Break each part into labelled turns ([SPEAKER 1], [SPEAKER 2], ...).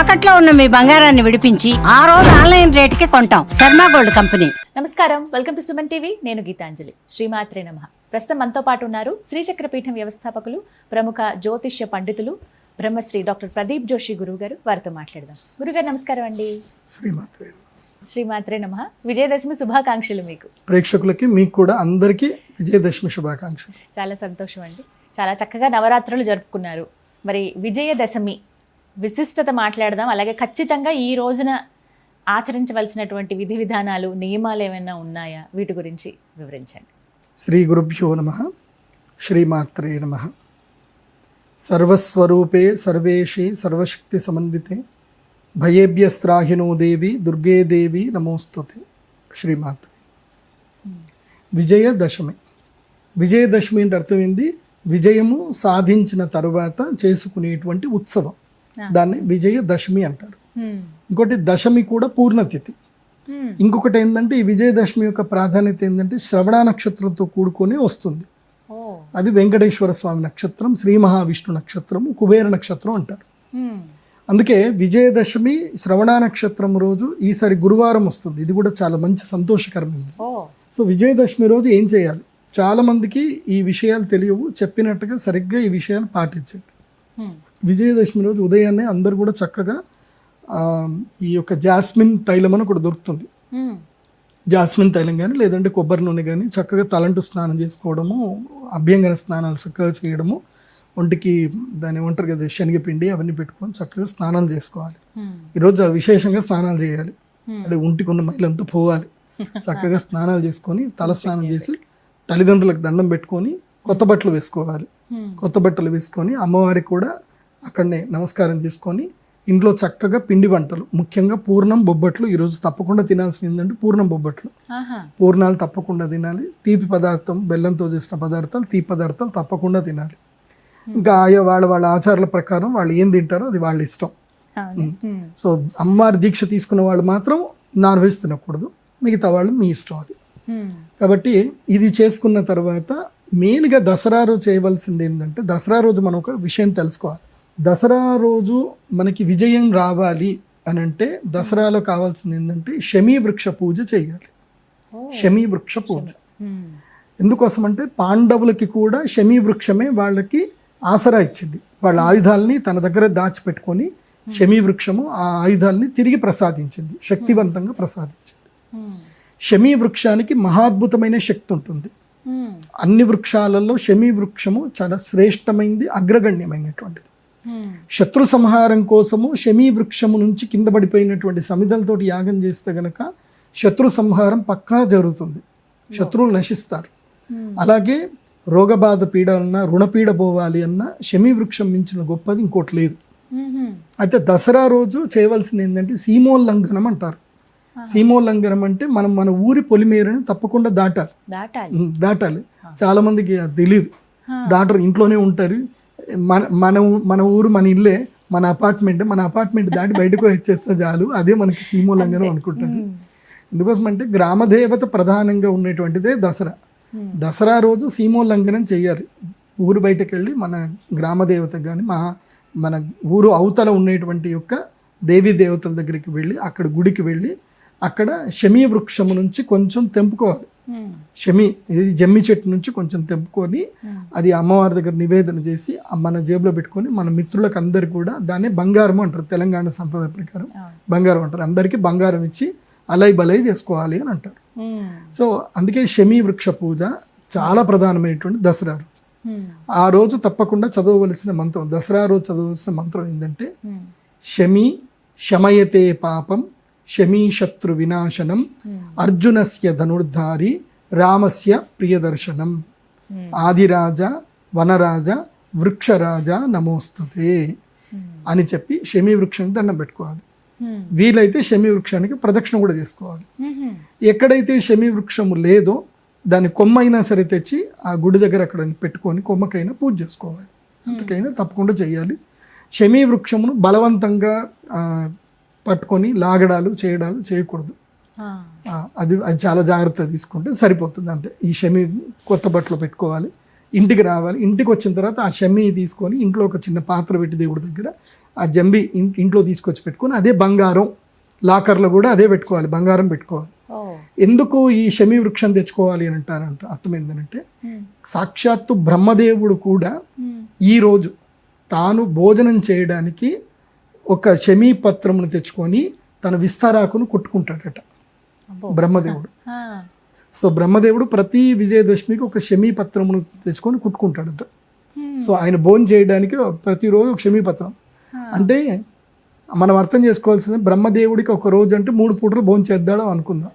[SPEAKER 1] తాకట్లో ఉన్న మీ బంగారాన్ని విడిపించి ఆ రోజు ఆన్లైన్ రేటుకి కొంటాం. Sharma gold company.
[SPEAKER 2] నమస్కారం. Welcome to Suman TV. నేను గీతాంజలి. శ్రీమాత్రే నమ. ప్రస్తుతం మనతో పాటు ఉన్నారు శ్రీచక్రపీఠం వ్యవస్థాపకులు ప్రముఖ జ్యోతిష్య పండితులు బ్రహ్మశ్రీ డాక్టర్ ప్రదీప్ జోషి గురువు గారు వారితో మాట్లాడదాం. గురుగారు నమస్కారం అండి.
[SPEAKER 3] శ్రీమాత్రే
[SPEAKER 2] శ్రీమాత్రే నమ. విజయదశమి శుభాకాంక్షలు మీకు.
[SPEAKER 3] ప్రేక్షకులకి మీకు కూడా అందరికీ విజయదశమి శుభాకాంక్షలు.
[SPEAKER 2] చాలా సంతోషం అండి. చాలా చక్కగా నవరాత్రులు జరుపుకున్నారు. మరి విజయదశమి విశిష్టత మాట్లాడదాం. అలాగే ఖచ్చితంగా ఈ రోజున ఆచరించవలసినటువంటి విధి విధానాలు నియమాలు ఏమైనా ఉన్నాయా? వీటి గురించి వివరించండి.
[SPEAKER 3] శ్రీ గురుభ్యో నమ. శ్రీమాత్రే నమ. సర్వస్వరూపే సర్వేషి సర్వశక్తి సమన్వితే. భయేభ్యస్త్రాహినో దేవి దుర్గే దేవి నమోస్తుతే. శ్రీమాత్రే. విజయదశమి. విజయదశమి అంటే అర్థమైంది విజయము సాధించిన తరువాత చేసుకునేటువంటి ఉత్సవం. దాన్ని విజయదశమి అంటారు. ఇంకోటి దశమి కూడా పూర్ణతిథి. ఇంకొకటి ఏంటంటే ఈ విజయదశమి యొక్క ప్రాధాన్యత ఏంటంటే శ్రవణ నక్షత్రంతో కూడుకొని వస్తుంది. అది వెంకటేశ్వర స్వామి నక్షత్రం శ్రీ మహావిష్ణు నక్షత్రము కుబేర నక్షత్రం అంటారు. అందుకే విజయదశమి శ్రవణ నక్షత్రం రోజు ఈసారి గురువారం వస్తుంది. ఇది కూడా చాలా మంచి సంతోషకరమైనది సో విజయదశమి రోజు ఏం చేయాలి? చాలా మందికి ఈ విషయాలు తెలియవు. చెప్పినట్టుగా సరిగ్గా ఈ విషయాలు పాటించండి. విజయదశమి రోజు ఉదయాన్నే అందరూ కూడా చక్కగా ఈ యొక్క జాస్మిన్ తైలం అని కూడా దొరుకుతుంది. జాస్మిన్ తైలం కానీ లేదంటే కొబ్బరి నూనె కానీ చక్కగా తలంటు స్నానం చేసుకోవడము అభ్యంగన స్నానాలు చక్కగా చేయడము ఒంటికి దాని ఏమంటారు కదా శనగపిండి అవన్నీ పెట్టుకొని చక్కగా స్నానాలు చేసుకోవాలి. ఈరోజు విశేషంగా స్నానాలు చేయాలి. అంటే ఒంటికి ఉన్న మైలంతా పోవాలి. చక్కగా స్నానాలు చేసుకొని తల స్నానం చేసి తల్లిదండ్రులకు దండం పెట్టుకొని కొత్త బట్టలు వేసుకోవాలి. కొత్త బట్టలు వేసుకొని అమ్మవారికి కూడా అక్కడనే నమస్కారం చేసుకొని ఇంట్లో చక్కగా పిండి వంటలు ముఖ్యంగా పూర్ణం బొబ్బట్లు ఈరోజు తప్పకుండా తినాల్సింది ఏంటంటే పూర్ణం బొబ్బట్లు. పూర్ణాలు తప్పకుండా తినాలి. తీపి పదార్థం బెల్లంతో చేసిన పదార్థాలు తీపి పదార్థాలు తప్పకుండా తినాలి. ఇంకా ఆయా వాళ్ళ వాళ్ళ ఆచారాల ప్రకారం వాళ్ళు ఏం తింటారో అది వాళ్ళ ఇష్టం. సో అమ్మవారి దీక్ష తీసుకున్న వాళ్ళు మాత్రం నాన్ వెజ్ తినకూడదు. మిగతా వాళ్ళు మీ ఇష్టం అది. కాబట్టి ఇది చేసుకున్న తర్వాత మెయిన్గా దసరా రోజు చేయవలసింది ఏంటంటే దసరా రోజు మనం ఒక విషయం తెలుసుకోవాలి. దసరా రోజు మనకి విజయం రావాలి అని అంటే దసరాలో కావాల్సింది ఏంటంటే శమీ వృక్ష పూజ చేయాలి. శమీ వృక్ష పూజ. ఎందుకోసం అంటే పాండవులకి కూడా శమీ వృక్షమే వాళ్ళకి ఆసరా ఇచ్చింది వాళ్ళ ఆయుధాలని తన దగ్గర దాచిపెట్టుకొని శమీ వృక్షము ఆ ఆయుధాలని తిరిగి ప్రసాదించింది శక్తివంతంగా ప్రసాదించింది. శమీ వృక్షానికి మహాద్భుతమైన శక్తి ఉంటుంది. అన్ని వృక్షాలలో శమీ వృక్షము చాలా శ్రేష్టమైంది అగ్రగణ్యమైనటువంటిది. శత్రు సంహారం కోసము శమీ వృక్షము నుంచి కింద పడిపోయినటువంటి సమిధలతోటి యాగం చేస్తే గనక శత్రు సంహారం పక్కా జరుగుతుంది. శత్రువులు నశిస్తారు. అలాగే రోగబాధ పీడ అన్నా రుణపీడ పోవాలి అన్నా శమీ వృక్షం మించిన గొప్పది ఇంకోటి లేదు. అయితే దసరా రోజు చేయవలసింది ఏంటంటే సీమోల్లంఘనం అంటారు. సీమోల్లంఘనం అంటే మనం మన ఊరి పొలిమేరని తప్పకుండా దాటాలి.
[SPEAKER 2] దాటాలి.
[SPEAKER 3] చాలా మందికి అది తెలియదు. దాటరు ఇంట్లోనే ఉంటారు. మన మన మన ఊరు మన ఇల్లే మన అపార్ట్మెంట్ మన అపార్ట్మెంట్ దాటి బయటకు వచ్చేస్తే చాలు. అదే మనకి సీమోల్లంఘనం అనుకుంటారు. ఎందుకోసం అంటే గ్రామదేవత ప్రధానంగా ఉండేటువంటిదే దసరా. దసరా రోజు సీమోల్లంఘనం చేయాలి. ఊరు బయటకు వెళ్ళి మన గ్రామదేవత కానీ మా మన ఊరు అవతల ఉండేటువంటి యొక్క దేవీ దేవతల దగ్గరికి వెళ్ళి అక్కడ గుడికి వెళ్ళి అక్కడ శమీ వృక్షము నుంచి కొంచెం తెంపుకోవాలి. షమి ఇది జమ్మి చెట్టు నుంచి కొంచెం తెంపుకొని అది అమ్మవారి దగ్గర నివేదన చేసి మన జేబులో పెట్టుకొని మన మిత్రులకు అందరికి కూడా దాన్ని బంగారం అంటారు తెలంగాణ సంప్రదాయ ప్రకారం
[SPEAKER 2] అవును.
[SPEAKER 3] బంగారం అంటారు అందరికీ బంగారం ఇచ్చి అలై బలై చేసుకోవాలి అని అంటారు
[SPEAKER 2] హ్మ్.
[SPEAKER 3] సో అందుకే షమీ వృక్ష పూజ చాలా ప్రధానమైనటువంటి దసరా రోజు. ఆ రోజు తప్పకుండా చదవవలసిన మంత్రం దసరా రోజు చదవవలసిన మంత్రం ఏంటంటే. శమి శమయతే పాపం శమీశత్రు వినాశనం అర్జునస్య ధనుర్ధారి రామస్య ప్రియదర్శనం. ఆదిరాజ వనరాజ వృక్షరాజ నమోస్తుతే అని చెప్పి శమీ వృక్షానికి దండం పెట్టుకోవాలి. వీలైతే శమీ వృక్షానికి ప్రదక్షిణ కూడా చేసుకోవాలి. ఎక్కడైతే శమీ వృక్షము లేదో దాని కొమ్మ అయినా సరే తెచ్చి ఆ గుడి దగ్గర అక్కడ పెట్టుకొని కొమ్మకైనా పూజ చేసుకోవాలి. అంతకైనా తప్పకుండా చేయాలి. శమీ వృక్షమును బలవంతంగా పట్టుకొని లాగడాలు చేయడాలు చేయకూడదు. అది అది చాలా జాగ్రత్త తీసుకుంటే సరిపోతుంది అంతే. ఈ షమి కొత్త బట్టలు పెట్టుకోవాలి ఇంటికి రావాలి. ఇంటికి వచ్చిన తర్వాత ఆ షమ్మి తీసుకొని ఇంట్లో ఒక చిన్న పాత్ర పెట్టి దేవుడి దగ్గర ఆ జంబి ఇంట్లో తీసుకొచ్చి పెట్టుకొని అదే బంగారం లాకర్లో కూడా అదే పెట్టుకోవాలి బంగారం పెట్టుకోవాలి. ఎందుకు ఈ శమి వృక్షం తెచ్చుకోవాలి అని అంటారంట అర్థం ఏంటంటే సాక్షాత్తు బ్రహ్మదేవుడు కూడా ఈరోజు తాను భోజనం చేయడానికి ఒక శమీ పత్రమును తెచ్చుకొని తన విస్తారాకును కుట్టుకుంటాడట. బ్రహ్మదేవుడు. సో బ్రహ్మదేవుడు ప్రతి విజయదశమికి ఒక శమీ పత్రమును తెచ్చుకొని కుట్టుకుంటాడట. సో ఆయన భోజనం చేయడానికి ప్రతిరోజు ఒక పత్రం అంటే మనం అర్థం చేసుకోవాల్సింది బ్రహ్మదేవుడికి ఒక రోజు అంటే మూడు పూటలు భోజనం చేద్దాడో అనుకుందాం.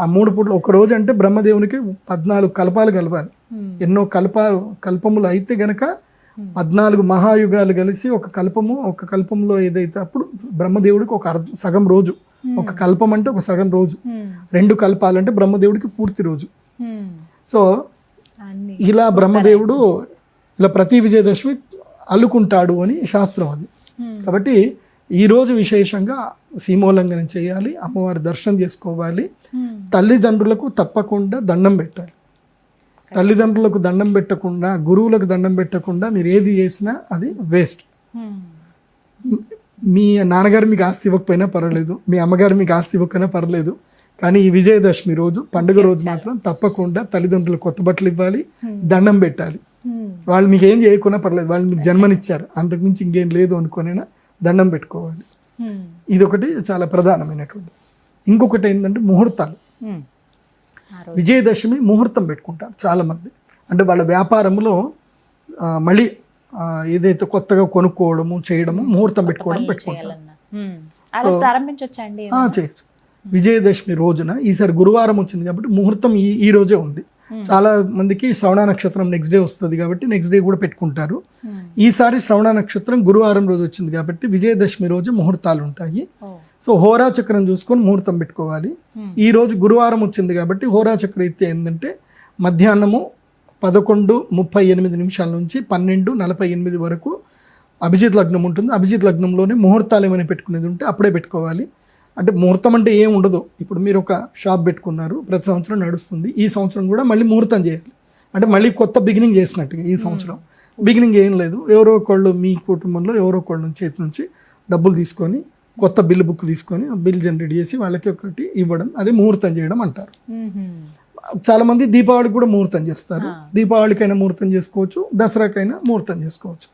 [SPEAKER 3] ఆ మూడు పూటలు ఒక రోజు అంటే బ్రహ్మదేవునికి పద్నాలుగు కల్పాలు కలపాలి. ఎన్నో కల్పాలు కల్పములు అయితే గనక పద్నాలుగు మహాయుగాలు కలిసి ఒక కల్పము ఒక కల్పంలో ఏదైతే అప్పుడు బ్రహ్మదేవుడికి ఒక అర్ధ సగం రోజు. ఒక కల్పం అంటే ఒక సగం రోజు.
[SPEAKER 2] ఉమ్,
[SPEAKER 3] రెండు కల్పాలంటే బ్రహ్మదేవుడికి పూర్తి రోజు.
[SPEAKER 2] ఉమ్,
[SPEAKER 3] సో ఇలా బ్రహ్మదేవుడు ఇలా ప్రతి విజయదశమి అల్లుకుంటాడు అని శాస్త్రం అది.
[SPEAKER 2] Hmm.
[SPEAKER 3] కాబట్టి ఈరోజు విశేషంగా సీమోల్లంఘనం చేయాలి అమ్మవారి దర్శనం చేసుకోవాలి. తల్లిదండ్రులకు తప్పకుండా దండం పెట్టాలి. తల్లిదండ్రులకు దండం పెట్టకుండా గురువులకు దండం పెట్టకుండా మీరు ఏది చేసినా అది వేస్ట్. మీ నాన్నగారు మీకు ఆస్తి ఇవ్వకపోయినా పర్వాలేదు మీ అమ్మగారు మీకు ఆస్తి ఇవ్వకపోయినా పర్లేదు కానీ ఈ విజయదశమి రోజు పండుగ రోజు మాత్రం తప్పకుండా తల్లిదండ్రులకు కొత్త బట్టలు ఇవ్వాలి దండం పెట్టాలి. వాళ్ళు మీకు ఏం చేయకున్నా పర్లేదు వాళ్ళు మీకు జన్మనిచ్చారు అంతకుమించి ఇంకేం లేదు అనుకోనైనా దండం పెట్టుకోవాలి.
[SPEAKER 2] ఉమ్,
[SPEAKER 3] ఇది ఒకటి చాలా ప్రధానమైనటువంటి ఇంకొకటి ఏంటంటే ముహూర్తాలు.
[SPEAKER 2] రోజు
[SPEAKER 3] విజయదశమి ముహూర్తం పెట్టుకుంటారు చాలామంది. అంటే వాళ్ళ వ్యాపారంలో మళ్ళీ ఏదైతే కొత్తగా కొనుక్కోవడము చేయడము ముహూర్తం పెట్టుకోవడం పెట్టుకుంటారు. చేయొచ్చు. విజయదశమి రోజున ఈసారి గురువారం వచ్చింది కాబట్టి ముహూర్తం ఈ ఈ రోజే ఉంది. చాలా మందికి శ్రవణ నక్షత్రం నెక్స్ట్ డే వస్తుంది కాబట్టి నెక్స్ట్ డే కూడా పెట్టుకుంటారు. ఈసారి శ్రవణ నక్షత్రం గురువారం రోజు వచ్చింది కాబట్టి విజయదశమి రోజు ముహూర్తాలు ఉంటాయి. సో హోరా చక్రం చూసుకొని ముహూర్తం పెట్టుకోవాలి.
[SPEAKER 2] Hmm.
[SPEAKER 3] ఈ రోజు గురువారం వచ్చింది కాబట్టి హోరా చక్ర రీత్యా ఏంటంటే మధ్యాహ్నము పదకొండు ముప్పై ఎనిమిది నిమిషాల నుంచి పన్నెండు నలభై ఎనిమిది వరకు అభిజిత్ లగ్నం ఉంటుంది. అభిజిత్ లగ్నంలోనే ముహూర్తాలు ఏమైనా పెట్టుకునేది ఉంటే అప్పుడే పెట్టుకోవాలి. అంటే ముహూర్తం అంటే ఏం ఉండదు. ఇప్పుడు మీరు ఒక షాప్ పెట్టుకున్నారు. ప్రతి సంవత్సరం నడుస్తుంది. ఈ సంవత్సరం కూడా మళ్ళీ ముహూర్తం చేయాలి. అంటే మళ్ళీ కొత్త బిగినింగ్ చేసినట్టుగా ఈ సంవత్సరం. బిగినింగ్ ఏం లేదు. ఎవరో ఒకళ్ళు మీ కుటుంబంలో ఎవరో ఒకళ్ళు చేతి నుంచి డబ్బులు తీసుకొని కొత్త బిల్ బుక్ తీసుకొని బిల్ జనరేట్ చేసి వాళ్ళకి ఒకటి ఇవ్వడం అదే ముహూర్తం చేయడం అంటారు.
[SPEAKER 2] ఉమ్మ్.
[SPEAKER 3] చాలా మంది దీపావళికి కూడా ముహూర్తం చేస్తారు. దీపావళికైనా ముహూర్తం చేసుకోవచ్చు దసరాకైనా ముహూర్తం చేసుకోవచ్చు.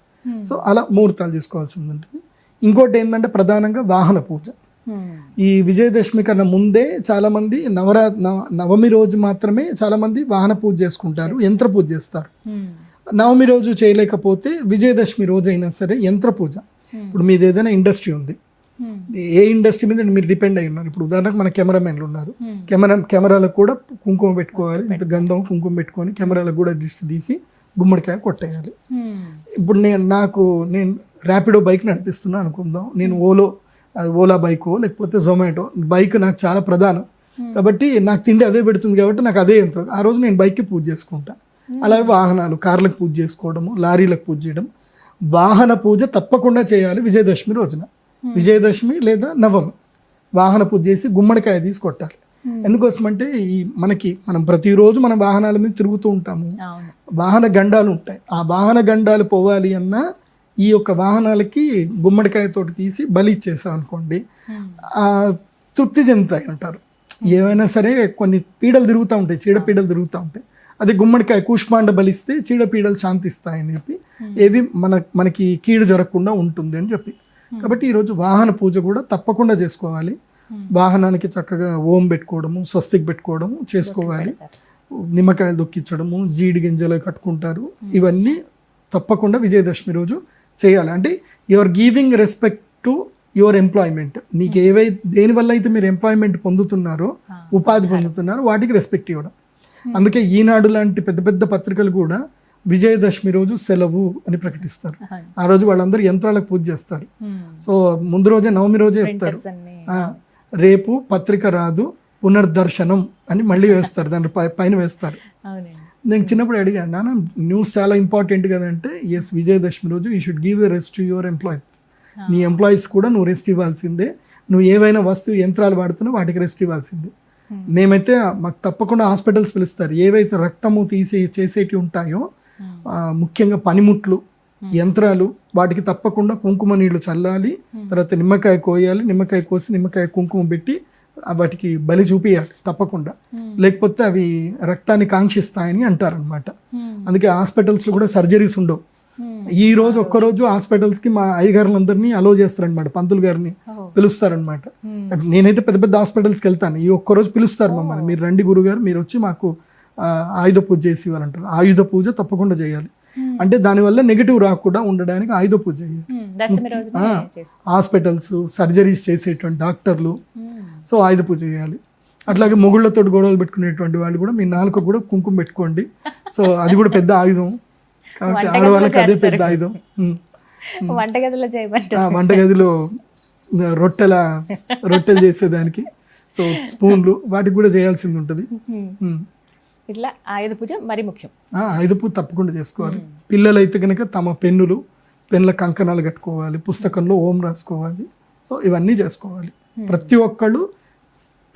[SPEAKER 3] సో అలా ముహూర్తాలు చేసుకోవాల్సింది ఉంటుంది ఇంకోటి ఏంటంటే ప్రధానంగా వాహన పూజ. ఈ విజయదశమి కన్నా ముందే చాలా మంది నవరా నవ- నవమి రోజు మాత్రమే చాలా మంది వాహన పూజ చేసుకుంటారు యంత్ర పూజ చేస్తారు. నవమి రోజు చేయలేకపోతే విజయదశమి రోజు అయినా సరే యంత్ర పూజ. ఇప్పుడు మీది ఏదైనా ఇండస్ట్రీ ఉంది. ఏ ఇండస్ట్రీ మీద మీరు డిపెండ్ అయి ఉన్నారు. ఇప్పుడు ఉదాహరణకు మన కెమెరామెన్లు ఉన్నారు.
[SPEAKER 2] Hmm.
[SPEAKER 3] కెమెరా కెమెరాలకు కూడా కుంకుమ పెట్టుకోవాలి. ఇంత గంధం కుంకుమ పెట్టుకొని కెమెరాలకు కూడా దిష్టి తీసి గుమ్మడికాయ కొట్టేయాలి.
[SPEAKER 2] ఉమ్.
[SPEAKER 3] ఇప్పుడు నేను నాకు నేను ర్యాపిడో బైక్ నడిపిస్తున్నా అనుకుందాం. నేను ఓలో అది ఓలా బైకో లేకపోతే జొమాటో బైక్ నాకు చాలా ప్రధానం. కాబట్టి నాకు తిండి అదే పెడుతుంది కాబట్టి నాకు అదే యంత్రం ఆ రోజు నేను బైక్కి పూజ చేసుకుంటా. అలాగే వాహనాలు కార్లకు పూజ చేసుకోవడము లారీలకు పూజ చేయడం. వాహన పూజ తప్పకుండా చేయాలి విజయదశమి రోజున. విజయదశమి లేదా నవమి. వాహన పూజ చేసి గుమ్మడికాయ తీసి కొట్టాలి. ఎందుకోసమంటే ఈ మనకి మనం ప్రతిరోజు మన వాహనాల మీద తిరుగుతూ ఉంటాము. వాహన గండాలు ఉంటాయి. ఆ వాహన గండాలు పోవాలి అన్నా ఈ యొక్క వాహనాలకి గుమ్మడికాయతోటి తీసి బలి ఇచ్చేసాం అనుకోండి తృప్తి చెందుతాయి అంటారు. ఏవైనా సరే కొన్ని పీడలు తిరుగుతూ ఉంటాయి చీడపీడలు తిరుగుతూ ఉంటాయి. అది గుమ్మడికాయ కూష్మాండ బలిస్తే చీడపీడలు శాంతిస్తాయని చెప్పి ఏవి మన మనకి కీడు జరగకుండా ఉంటుంది అని చెప్పి. కాబట్టి ఈరోజు వాహన పూజ కూడా తప్పకుండా చేసుకోవాలి. వాహనానికి చక్కగా ఓం పెట్టుకోవడము స్వస్తికి పెట్టుకోవడము చేసుకోవాలి. నిమ్మకాయలు దొక్కించడము జీడి గింజలు కట్టుకుంటారు. ఇవన్నీ తప్పకుండా విజయదశమి రోజు చేయాలి. అంటే your giving respect to your employment. మీకు ఏవై దేనివల్ల అయితే మీరు ఎంప్లాయ్మెంట్ పొందుతున్నారో ఉపాధి పొందుతున్నారో వాటికి రెస్పెక్ట్ ఇవ్వడం. అందుకే ఈనాడు లాంటి పెద్ద పెద్ద పత్రికలు కూడా విజయదశమి రోజు సెలవు అని ప్రకటిస్తారు. ఆ రోజు వాళ్ళందరూ యంత్రాలకు పూజ చేస్తారు. సో ముందు రోజే నవమి రోజే చెప్తారు. రేపు పత్రిక రాదు పునర్దర్శనం అని మళ్ళీ వేస్తారు. దాని పై- పైన వేస్తారు. నేను చిన్నప్పుడు అడిగాను నాన్న న్యూస్ చాలా ఇంపార్టెంట్ కదంటే ఎస్ విజయదశమి రోజు you should give rest to your employees నీ ఎంప్లాయీస్ కూడా నువ్వు రెస్ట్ ఇవ్వాల్సిందే. నువ్వు ఏవైనా వస్తువు యంత్రాలు వాడుతున్నావు వాటికి రెస్ట్ ఇవ్వాల్సిందే. మేమైతే మాకు తప్పకుండా హాస్పిటల్స్ పిలుస్తారు. ఏవైతే రక్తము తీసి చేసేటివి ఉంటాయో ముఖ్యంగా పనిముట్లు యంత్రాలు వాటికి తప్పకుండా కుంకుమ నీళ్ళు చల్లాలి తర్వాత నిమ్మకాయ కోయాలి నిమ్మకాయ కోసి నిమ్మకాయ కుంకుమ పెట్టి వాటికి బలి చూపియాలి తప్పకుండా. లేకపోతే అవి రక్తాన్ని కాంక్షిస్తాయని అంటారనమాట అందుకే హాస్పిటల్స్లో కూడా సర్జరీస్ ఉండవు. ఈ రోజు ఒక్కరోజు హాస్పిటల్స్కి మా అయ్యగారులందరినీ అలో చేస్తారనమాట పంతులు గారిని పిలుస్తారనమాట నేనైతే పెద్ద పెద్ద హాస్పిటల్స్కి వెళ్తాను. ఈ ఒక్కరోజు పిలుస్తారు మమ్మల్ని. మీరు రండి గురుగారు మీరు వచ్చి మాకు ఆయుధ పూజ చేసి ఇవ్వాలంటారు ఆయుధ పూజ తప్పకుండా చేయాలి. అంటే దానివల్ల నెగిటివ్ రాకుండా ఉండడానికి ఆయుధ పూజ చేయాలి.
[SPEAKER 2] చేసుకో
[SPEAKER 3] హాస్పిటల్స్ సర్జరీస్ చేసేటువంటి డాక్టర్లు సో ఆయుధ పూజ చేయాలి. అట్లాగే మొగుళ్ళతో గొడవలు పెట్టుకునేటువంటి వాళ్ళు కూడా మీ నాలుక కూడా కుంకుమ పెట్టుకోండి. సో అది కూడా పెద్ద ఆయుధం. కాబట్టి ఆడవాళ్ళకి అదే పెద్ద. ఆయుధం.
[SPEAKER 2] వంటగదిలో చేయమంటారు.
[SPEAKER 3] వంటగదిలో రొట్టెల రొట్టెలు చేసేదానికి. సో స్పూన్లు వాటికి కూడా చేయాల్సింది ఉంటుంది.
[SPEAKER 2] ఇట్లా ఆయుధ పూజ మరి ముఖ్యం.
[SPEAKER 3] ఆయుధ పూజ తప్పకుండా చేసుకోవాలి. పిల్లలైతే కనుక తమ పెన్నులు పెన్నుల కంకణాలు కట్టుకోవాలి పుస్తకంలో ఓం రాసుకోవాలి. సో ఇవన్నీ చేసుకోవాలి. ప్రతి ఒక్కళ్ళు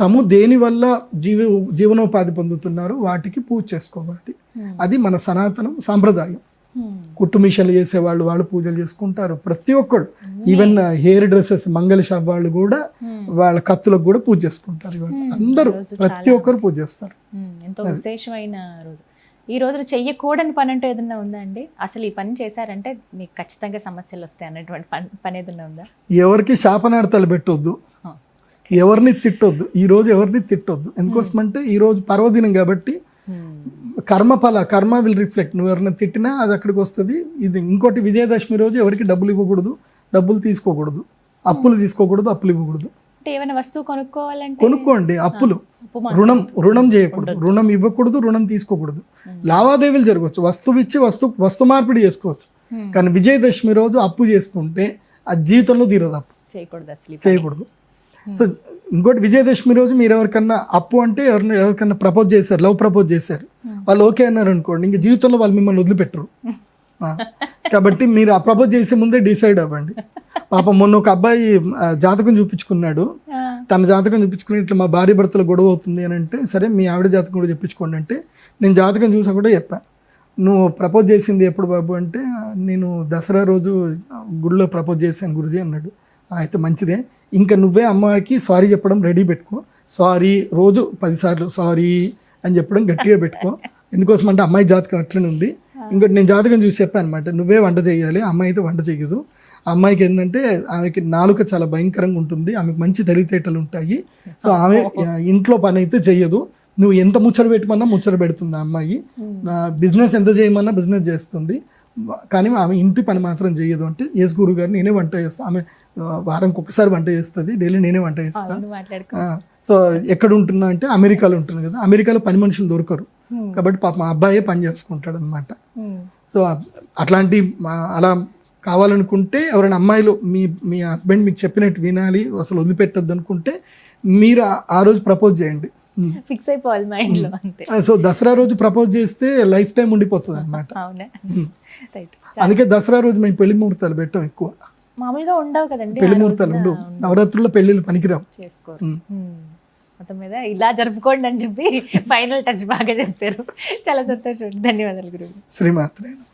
[SPEAKER 3] తము దేని వల్ల జీవ జీవనోపాధి పొందుతున్నారో వాటికి పూజ చేసుకోవాలి. అది మన సనాతనం సాంప్రదాయం. కుట్టు మిషన్లు చేసేవాళ్ళు వాళ్ళు పూజలు చేసుకుంటారు. ప్రతి ఒక్కడు ఈవెన్ హెయిర్ డ్రెస్సెస్ మంగళ షాప్ వాళ్ళు కూడా వాళ్ళ కత్తులకు కూడా పూజ చేసుకుంటారు. అందరూ ప్రతి ఒక్కరు పూజ చేస్తారు.
[SPEAKER 2] ఎంతో విశేషమైన రోజు. ఈ రోజున చెయ్యకూడని పని అంటే ఏదన్నా ఉందా అండి? అసలు ఈ పని చేశారంటే మీకు ఖచ్చితంగా సమస్యలు వస్తాయి అన్నటువంటి పని పని ఏదన్నా ఉందా?
[SPEAKER 3] ఎవరికి శాపనార్థాలు పెట్టొద్దు. ఎవరిని తిట్టొద్దు. ఈ రోజు ఎవరిని తిట్టొద్దు. ఎందుకోసమంటే ఈ రోజు పర్వదినం కాబట్టి కర్మఫల కర్మ విల్ రిఫ్లెక్ట్. నువ్వు ఎవరిని తిట్టినా అది అక్కడికి వస్తుంది. ఇది ఇంకోటి విజయదశమి రోజు ఎవరికి డబ్బులు ఇవ్వకూడదు. డబ్బులు తీసుకోకూడదు. అప్పులు తీసుకోకూడదు అప్పులు ఇవ్వకూడదు.
[SPEAKER 2] అంటే ఏమైనా వస్తువు కొనుక్కోవాలంటే
[SPEAKER 3] కొనుక్కోండి అప్పులు. రుణం రుణం చేయకూడదు. రుణం ఇవ్వకూడదు రుణం తీసుకోకూడదు. లావాదేవీలు జరగవచ్చు. వస్తువు ఇచ్చి వస్తు వస్తు మార్పిడి చేసుకోవచ్చు. కానీ విజయదశమి రోజు అప్పు చేసుకుంటే ఆ జీవితంలో తీరదు అప్పు.
[SPEAKER 2] చేయకూడదు.
[SPEAKER 3] చేయకూడదు. సో ఇంకోటి విజయదశమి రోజు మీరు ఎవరికన్నా అప్పు అంటే ఎవరిని ఎవరికన్నా ప్రపోజ్ చేశారు లవ్ ప్రపోజ్ చేశారు. వాళ్ళు ఓకే అన్నారు అనుకోండి ఇంక జీవితంలో వాళ్ళు మిమ్మల్ని వదిలిపెట్టరు. కాబట్టి మీరు ఆ ప్రపోజ్ చేసే ముందే డిసైడ్ అవ్వండి. పాపం మొన్న ఒక అబ్బాయి జాతకం చూపించుకున్నాడు. తన జాతకం చూపించుకుని ఇట్లా మా భార్య భర్తలు గొడవ అవుతుంది అని అంటే సరే మీ ఆవిడ జాతకం కూడా చెప్పించుకోండి అంటే నేను జాతకం చూసా కూడా చెప్పా. నువ్వు ప్రపోజ్ చేసింది ఎప్పుడు బాబు అంటే నేను దసరా రోజు గుడిలో ప్రపోజ్ చేశాను గురుజీ అన్నాడు. "ఆ, అయితే మంచిదే. ఇంకా నువ్వే అమ్మాయికి సారీ చెప్పడం రెడీ పెట్టుకో. సారీ రోజు పదిసార్లు సారీ అని చెప్పడం గట్టిగా పెట్టుకో. ఎందుకోసం అంటే అమ్మాయి జాతకం అట్లనే ఉంది. ఇంకోటి నేను జాతకం చూసి చెప్పాను అనమాట నువ్వే వంట చేయాలి అమ్మాయి అయితే వంట చేయదు. అమ్మాయికి ఏంటంటే ఆమెకి నాలుక చాలా భయంకరంగా ఉంటుంది ఆమెకు మంచి తెలివితేటలు ఉంటాయి. సో ఆమె ఇంట్లో పని అయితే చెయ్యదు నువ్వు ఎంత ముచ్చట పెట్టమన్నా ముచ్చట పెడుతుంది ఆ అమ్మాయి. బిజినెస్ ఎంత చేయమన్నా బిజినెస్ చేస్తుంది. కానీ ఆమె ఇంటి పని మాత్రం చేయదు. అంటే ఎస్ గురు గారు నేనే వంట చేస్తాను ఆమె వారానికి ఒకసారి వంట చేస్తుంది డైలీ నేనే వంట చేస్తాను సో ఎక్కడ ఉంటున్నా అంటే అమెరికాలో ఉంటుంది కదా అమెరికాలో పని మనుషులు దొరకరు. కాబట్టి పాప మా అబ్బాయే పని చేసుకుంటాడు అనమాట సో అట్లాంటి అలా కావాలనుకుంటే ఎవరైనా అమ్మాయిలు మీ మీ హస్బెండ్ మీకు చెప్పినట్టు వినాలి అసలు వదిలిపెట్టద్దు అనుకుంటే మీరు ఆ- రోజు ప్రపోజ్ చేయండి.
[SPEAKER 2] ఫిక్స్ అయిపోవాలి మైండ్లో అంతే.
[SPEAKER 3] సో దసరా రోజు ప్రపోజ్ చేస్తే లైఫ్ టైం ఉండిపోతుంది అనమాట అందుకే దసరా రోజు మేము పెళ్ళి ముహూర్తాలు పెట్టాం ఎక్కువ.
[SPEAKER 2] మామూలుగా ఉండవు కదండి పెళ్ళి
[SPEAKER 3] ముహూర్తాలు ఉండవు. నవరాత్రుల్లో పెళ్ళిళ్ళు పనికిరావు.
[SPEAKER 2] చేసుకోరు. మొత్తం మీద ఇలా జరుపుకోండి అని చెప్పి ఫైనల్ టచ్ బాగా చెప్పారు చాలా సంతోషం. ధన్యవాదాలు గురువు.
[SPEAKER 3] శ్రీమాత్రేనా